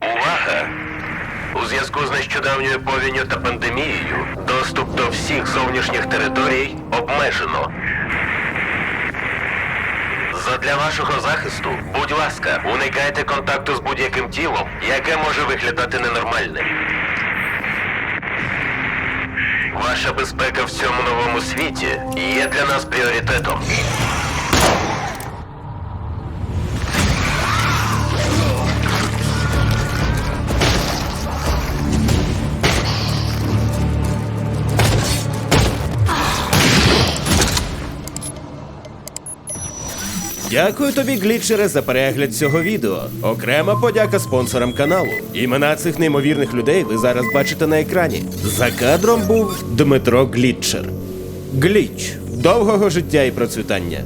Увага! У зв'язку з нещодавньою повінню та пандемією доступ до всіх зовнішніх територій обмежено. Задля вашого захисту, будь ласка, уникайте контакту з будь-яким тілом, яке може виглядати ненормальним. Ваша безпека в цьому новому світі є для нас пріоритетом. Дякую тобі, глітчере, за перегляд цього відео. Окрема подяка спонсорам каналу. Імена цих неймовірних людей ви зараз бачите на екрані. За кадром був Дмитро Глітчер. Гліч. Довгого життя і процвітання.